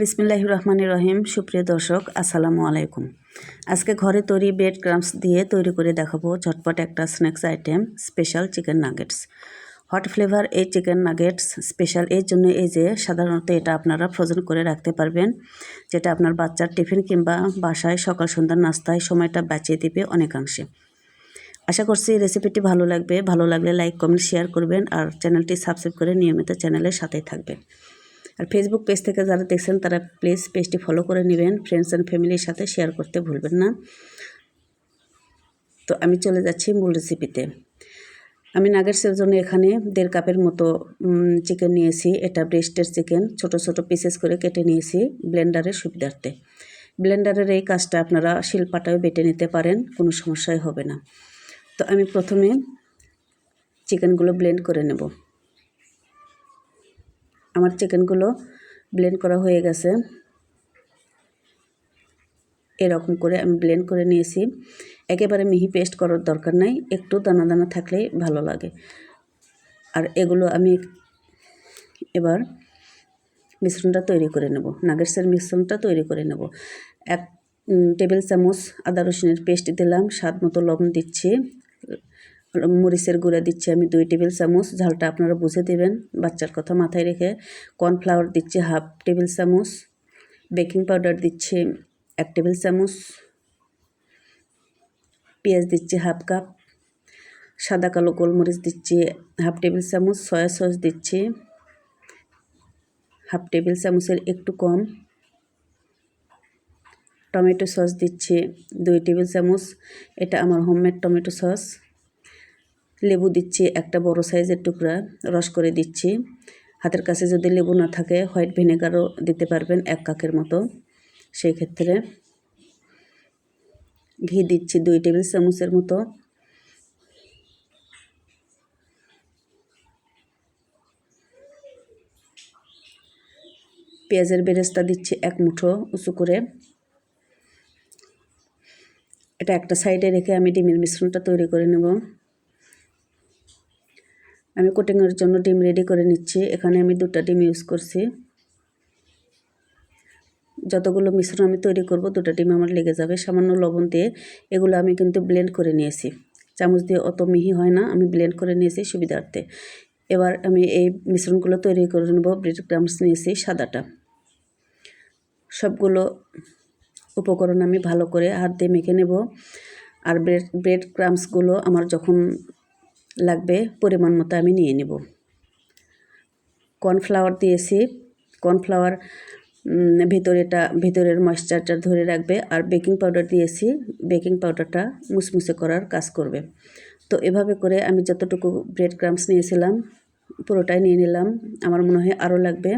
বিসমিল্লাহ রহমান রহিম। সুপ্রিয় দর্শক, আসসালামু আলাইকুম। আজকে ঘরে তৈরি ব্রেড ক্রামস দিয়ে তৈরি করে দেখাবো ঝটপট একটা snacks item, special chicken nuggets. Hot flavour এই চিকেন নাগেটস স্পেশাল এর জন্য এই যে সাধারণত এটা আপনারা ফ্রোজেন করে রাখতে পারবেন, যেটা আপনার বাচ্চার টিফিন কিংবা বাসায় সকাল সন্ধ্যার নাস্তায় সময়টা বাঁচিয়ে দিবে অনেকাংশে। আশা করছি রেসিপিটি ভালো লাগবে। ভালো লাগলে লাইক, কমেন্ট, শেয়ার করবেন আর চ্যানেলটি সাবস্ক্রাইব করে নিয়মিত চ্যানেলের সাথেই থাকবেন। আর ফেসবুক পেজ থেকে যারা দেখছেন, তারা প্লিজ পেজটি ফলো করে নেবেন। ফ্রেন্ডস অ্যান্ড ফ্যামিলির সাথে শেয়ার করতে ভুলবেন না। তো আমি চলে যাচ্ছি মূল রেসিপিতে আমি নাগেটসের জন্য এখানে দেড় কাপের মতো চিকেন নিয়েছি। এটা ব্রেস্টের চিকেন ছোট ছোট পিসেস করে কেটে নিয়েছি ব্লেন্ডারের সুবিধার্থে। ব্লেন্ডারের এই কাজটা আপনারা শিলপাটাও বেটে নিতে পারেন, কোনো সমস্যাই হবে না। তো আমি প্রথমে চিকেনগুলো ব্লেন্ড করে নেব। আমার চিকেনগুলো ব্লেন্ড করা হয়ে গেছে। এরকম করে আমি ব্লেন্ড করে নিয়েছি। একেবারে মিহি পেস্ট করার দরকার নাই, একটু দানা দানা থাকলেই ভালো লাগে। আর এগুলো আমি এবার মিশ্রণটা তৈরি করে নেব, নাগেটসের মিশ্রণটা তৈরি করে নেব। এক টেবিল চামচ আদা রসুনের পেস্ট দিলাম, স্বাদ মতো লবণ দিচ্ছি। মরিচের গুঁড়া দিচ্ছি আমি দুই টেবিল চামচ, ঝালটা আপনারা বুঝে দেবেন। বাচ্চার কথা মাথায় রেখে কর্নফ্লাওয়ার দিচ্ছি হাফ টেবিল চামচ, বেকিং পাউডার দিচ্ছি এক টেবিল চামচ, পেঁয়াজ দিচ্ছি হাফ কাপ, সাদা কালো গোলমরিচ দিচ্ছি হাফ টেবিল চামচ, সয়া সস দিচ্ছি হাফ টেবিল চামচের একটু কম, টমেটো সস দিচ্ছি দুই টেবিল চামচ, এটা আমার হোমমেড টমেটো সস। লেবু দিচ্ছি, একটা বড় সাইজের টুকরা রস করে দিচ্ছি। হাতের কাছে যদি লেবু না থাকে, হোয়াইট ভিনেগারও দিতে পারবেন এক কাকের মতো। সেই ক্ষেত্রে ঘি দিচ্ছি দুই টেবিল চামচের মতো। পেঁয়াজের বেরেস্তা দিচ্ছি এক মুঠো উঁচু করে। এটা একটা সাইডে রেখে আমি ডিমের মিশ্রণটা তৈরি করে নেব। আমি কোটিংয়ের জন্য ডিম রেডি করে নিচ্ছি। এখানে আমি দুটা ডিম ইউজ করছি। যতগুলো মিশ্রণ আমি তৈরি করব দুটো ডিম আমার লেগে যাবে। সামান্য লবণ দিয়ে এগুলো আমি কিন্তু ব্লেন্ড করে নিয়েছি। চামচ দিয়ে অত মিহি হয় না, আমি ব্লেন্ড করে নিয়েছি সুবিধার্থে। এবার আমি এই মিশ্রণগুলো তৈরি করে নেব ব্রেড ক্রামস নিয়েছি সাদাটা। সবগুলো উপকরণ আমি ভালো করে হাত দিয়ে মেখে নেব। আর ব্রেড ব্রেড ক্রামসগুলো আমার যখন লাগবে, পরিমাণ মতো আমি নিয়ে নেব। কর্নফ্লাওয়ার দিয়েছি। কর্নফ্লাওয়ার ভিতরেটা ভিতরের ময়েশ্চারটা ধরে রাখবে আর বেকিং পাউডার দিয়েছি। বেকিং পাউডারটা মুসমুসে করার কাজ করবে। তো এভাবে করে আমি যতটুকু ব্রেড ক্রামস নিয়েছিলাম, পুরোটাই নিয়ে নিলাম। আমার মনে হয় আরও লাগবে।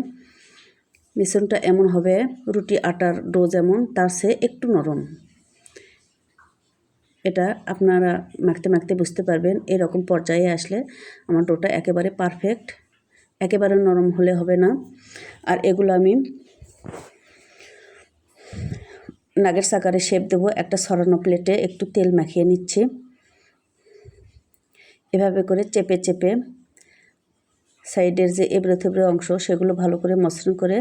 মিশ্রণটা এমন হবে, রুটি আটার ডো যেমন, তার সে একটু নরম। এটা আপনারা মাখতে মাখতে বুঝতে পারবেন, এরকম পর্যায়ে আসলে আমার ডোটা একেবারে পারফেক্ট একেবারে নরম হলে হবে না। আর এগুলো আমি নাগের সাকারে শেপ দেবো, একটা সরানো প্লেটে একটু তেল মাখিয়ে নিচ্ছি। এভাবে করে চেপে চেপে সাইডের যে এবড়ে থেবড়ে অংশ, সেগুলো ভালো করে মসৃণ করে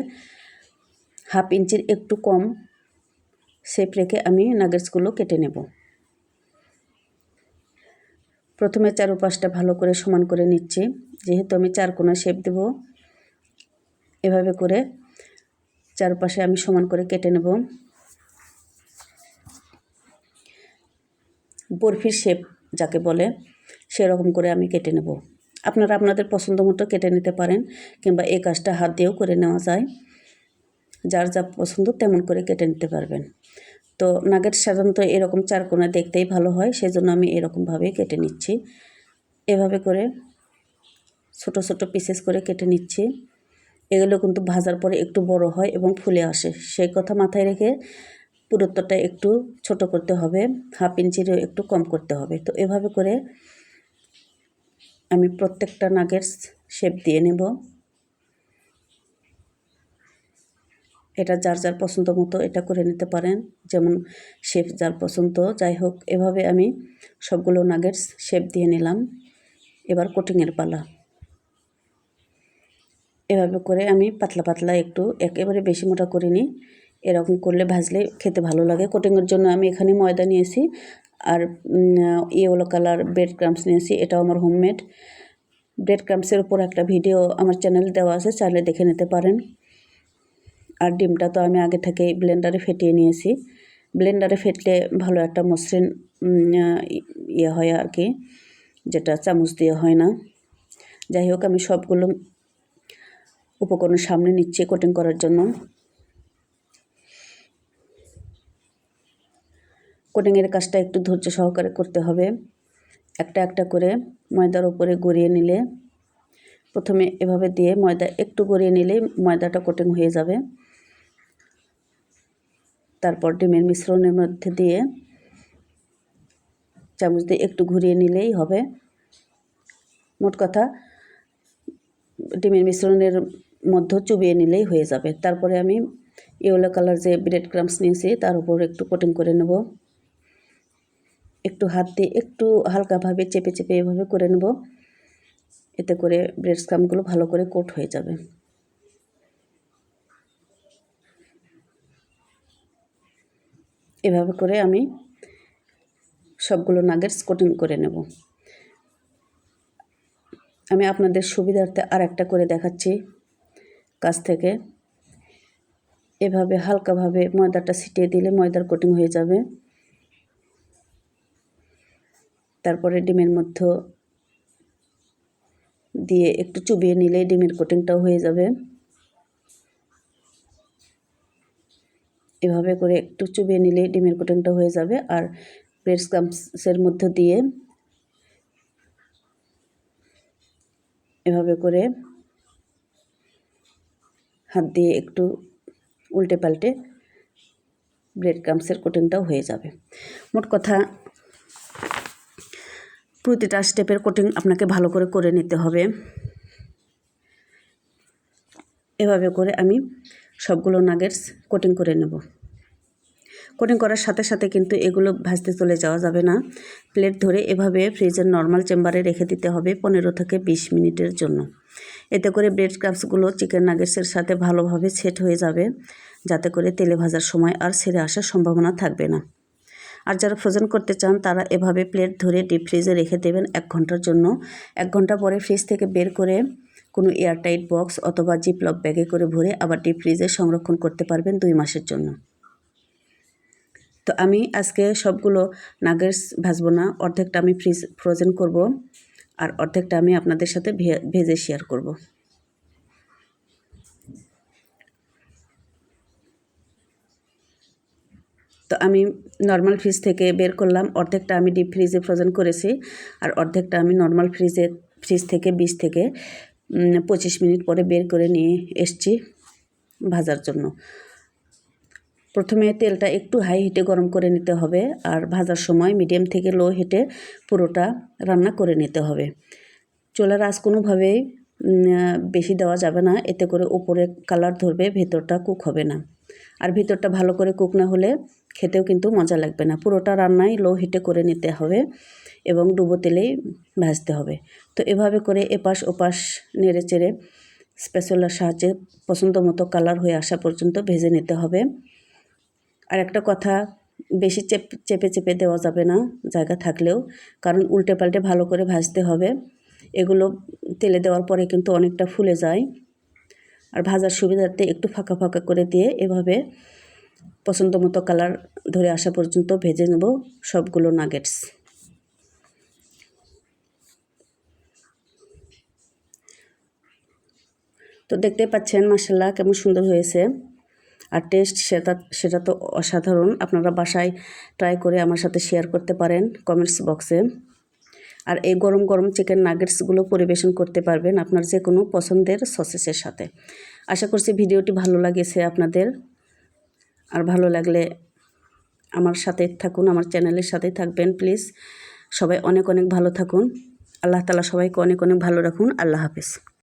হাফ ইঞ্চির একটু কম শেপ রেখে আমি নাগেটসগুলো কেটে নেব। প্রথমে চারোপাশটা ভালো করে সমান করে নিচ্ছি। যেহেতু আমি চার কোনা শেপ দেব, এভাবে করে চারপাশে আমি সমান করে কেটে নেব। বরফির শেপ যাকে বলে, সেরকম করে আমি কেটে নেব। আপনারা আপনাদের পছন্দ মতো কেটে নিতে পারেন, কিংবা এই কাজটা হাত দিয়েও করে নেওয়া যায়। যার যা পছন্দ, তেমন করে কেটে নিতে পারবেন। তো নাগেট সাধারণত এরকম চার কোনা দেখতেই ভালো হয়, সেজন্য আমি এরকমভাবে কেটে নিচ্ছি। এভাবে করে ছোট ছোট পিসেস করে কেটে নিচ্ছি। এগুলো কিন্তু ভাজার পরে একটু বড় হয় এবং ফুলে আসে। সেই কথা মাথায় রেখে পুরুত্বটা একটু ছোট করতে হবে, হাফ ইঞ্চিরও একটু কম করতে হবে। তো এভাবে করে আমি প্রত্যেকটা নাগেটস শেপ দিয়ে নেব। এটা যার যার পছন্দ মতো এটা করে নিতে পারেন। যেমন শেপ যার পছন্দ, যাই হোক, এভাবে আমি সবগুলো নাগেটস শেপ দিয়ে নিলাম। এবার কোটিংয়ের পালা। এভাবে করে আমি পাতলা পাতলা একটু, একেবারে বেশি মোটা করিনি। এরকম করলে ভাজলে খেতে ভালো লাগে। কোটিংয়ের জন্য আমি এখানে ময়দা নিয়েছি আর ইয়েলো কালার ব্রেড ক্রামস নিয়েছি। এটাও আমার হোমমেড ব্রেড ক্রামসের উপর একটা ভিডিও আমার চ্যানেল দেওয়া আছে, চাইলে দেখে নিতে পারেন। আর ডিমটা তো আমি আগে থেকে ব্লেন্ডারে ফেটিয়ে নিয়েছি। ব্লেন্ডারে ফেটলে ভালো একটা মসৃণ ইয়ে হয় আর কি যেটা চামচ দিয়ে হয় না। যাই হোক, আমি সবগুলো উপকরণ সামনে নিচ্ছি কোটিং করার জন্য। কোটিংয়ের কাজটা একটু ধৈর্য সহকারে করতে হবে। একটা একটা করে ময়দার উপরে গড়িয়ে নিলে, প্রথমে এভাবে দিয়ে ময়দা একটু গড়িয়ে নিলে ময়দাটা কোটিং হয়ে যাবে। তারপর ডিমের মিশ্রণের মধ্যে দিয়ে চামচ দিয়ে একটু ঘুরিয়ে নিলেই হবে। মোট কথা, ডিমের মিশ্রণের মধ্যে চুবিয়ে নিলেই হয়ে যাবে। তারপরে আমি ইয়েলো কালার যে ব্রেড ক্রামস নিয়েছি, তার উপর একটু কোটিং করে নেব। একটু হাত দিয়ে একটু হালকাভাবে চেপে চেপে এভাবে করে নেব। এতে করে ব্রেড ক্রামগুলো ভালো করে কোট হয়ে যাবে। এভাবে করে আমি সবগুলো নাগেটস কোটিং করে নেব। আমি আপনাদের সুবিধার্থে আর একটা করে দেখাচ্ছি কাছ থেকে। এভাবে হালকাভাবে ময়দাটা ছিটিয়ে দিলে ময়দার কোটিং হয়ে যাবে। তারপরে ডিমের মধ্যে দিয়ে একটু চুবিয়ে নিলেই ডিমের কোটিংটাও হয়ে যাবে। এভাবে করে একটু চুবিয়ে নিলেই ডিমের কোটিংটা হয়ে যাবে। আর ব্রেড স্কাম্পসের মধ্যে দিয়ে এভাবে করে হাত দিয়ে একটু উল্টে পাল্টে ব্রেড ক্রামসের কোটিংটাও হয়ে যাবে। মোট কথা, প্রতিটা স্টেপের কোটিং আপনাকে ভালো করে করে নিতে হবে। এভাবে করে আমি সবগুলো নাগেটস কোটিং করে নেব। কোটিং করার সাথে সাথে কিন্তু এগুলো ভাজতে চলে যাওয়া যাবে না। প্লেট ধরে এভাবে ফ্রিজের নর্মাল চেম্বারে রেখে দিতে হবে পনেরো থেকে বিশ মিনিটের জন্য। এতে করে ব্রেড ক্রাফসগুলো চিকেন নাগেটসের সাথে ভালোভাবে সেট হয়ে যাবে, যাতে করে তেলে ভাজার সময় আর ছেড়ে আসার সম্ভাবনা থাকবে না। আর যারা ফ্রোজেন করতে চান, তারা এভাবে প্লেট ধরে ডিপ ফ্রিজে রেখে দেবেন এক ঘণ্টার জন্য। এক ঘণ্টা পরে ফ্রিজ থেকে বের করে কোনো এয়ারটাইট বক্স অথবা জিপলক ব্যাগে করে ভরে আবার ডিপ ফ্রিজে সংরক্ষণ করতে পারবেন দুই মাসের জন্য। তো আমি আজকে সবগুলো নাগেটস ভাজবো না, অর্ধেকটা আমি ফ্রিজ ফ্রোজেন করব আর অর্ধেকটা আমি আপনাদের সাথে ভেজে শেয়ার করব। তো আমি নর্মাল ফ্রিজ থেকে বের করলাম, অর্ধেকটা আমি ডিপ ফ্রিজে ফ্রোজেন করেছি আর অর্ধেকটা আমি নর্মাল ফ্রিজে ফ্রিজ থেকে বিশ থেকে পঁচিশ মিনিট পরে বের করে নিয়ে এসছি ভাজার জন্য। প্রথমে তেলটা একটু হাই হিটে গরম করে নিতে হবে আর ভাজার সময় মিডিয়াম থেকে লো হিটে পুরোটা রান্না করে নিতে হবে। চোলার আজ কোনোভাবেই বেশি দেওয়া যাবে না, এতে করে উপরে কালার ধরবে, ভেতরটা কুক হবে না। আর ভিতরটা ভালো করে কুক না হলে খেতেও কিন্তু মজা লাগবে না। পুরোটা রান্নাই লো হিটে করে নিতে হবে এবং ডুবো তেলেই ভাজতে হবে। তো এভাবে করে এপাশ ওপাশ নেড়ে চেড়ে স্পেশালার সাহায্যে পছন্দ মতো কালার হয়ে আসা পর্যন্ত ভেজে নিতে হবে। আর একটা কথা, বেশি চেপ, চেপে চেপে দেওয়া যাবে না জায়গা থাকলেও, কারণ উল্টে পাল্টে ভালো করে ভাজতে হবে। এগুলো তেলে দেওয়ার পরে কিন্তু অনেকটা ফুলে যায়। আর ভাজার সুবিধার্থে একটু ফাঁকা ফাঁকা করে দিয়ে এভাবে পছন্দ মতো কালার ধরে আসা পর্যন্ত ভেজে নেব সবগুলো নাগেটস তো দেখতে পাচ্ছেন মাসাল্লাহ কেমন সুন্দর হয়েছে। আর টেস্ট সেটা সেটা তো অসাধারণ। আপনারা বাসায় ট্রাই করে আমার সাথে শেয়ার করতে পারেন কমেন্টস বক্সে আর এই গরম গরম চিকেন নাগেটসগুলো পরিবেশন করতে পারবেন আপনার যে কোনো পছন্দের সসেসের সাথে। আশা করছি ভিডিওটি ভালো লাগেছে আপনাদের। আর ভালো লাগলে আমার সাথে থাকুন, আমার চ্যানেলের সাথেই থাকবেন প্লিজ সবাই অনেক অনেক ভালো থাকুন। আল্লাহ তালা সবাইকে অনেক অনেক ভালো রাখুন। আল্লাহ হাফিজ।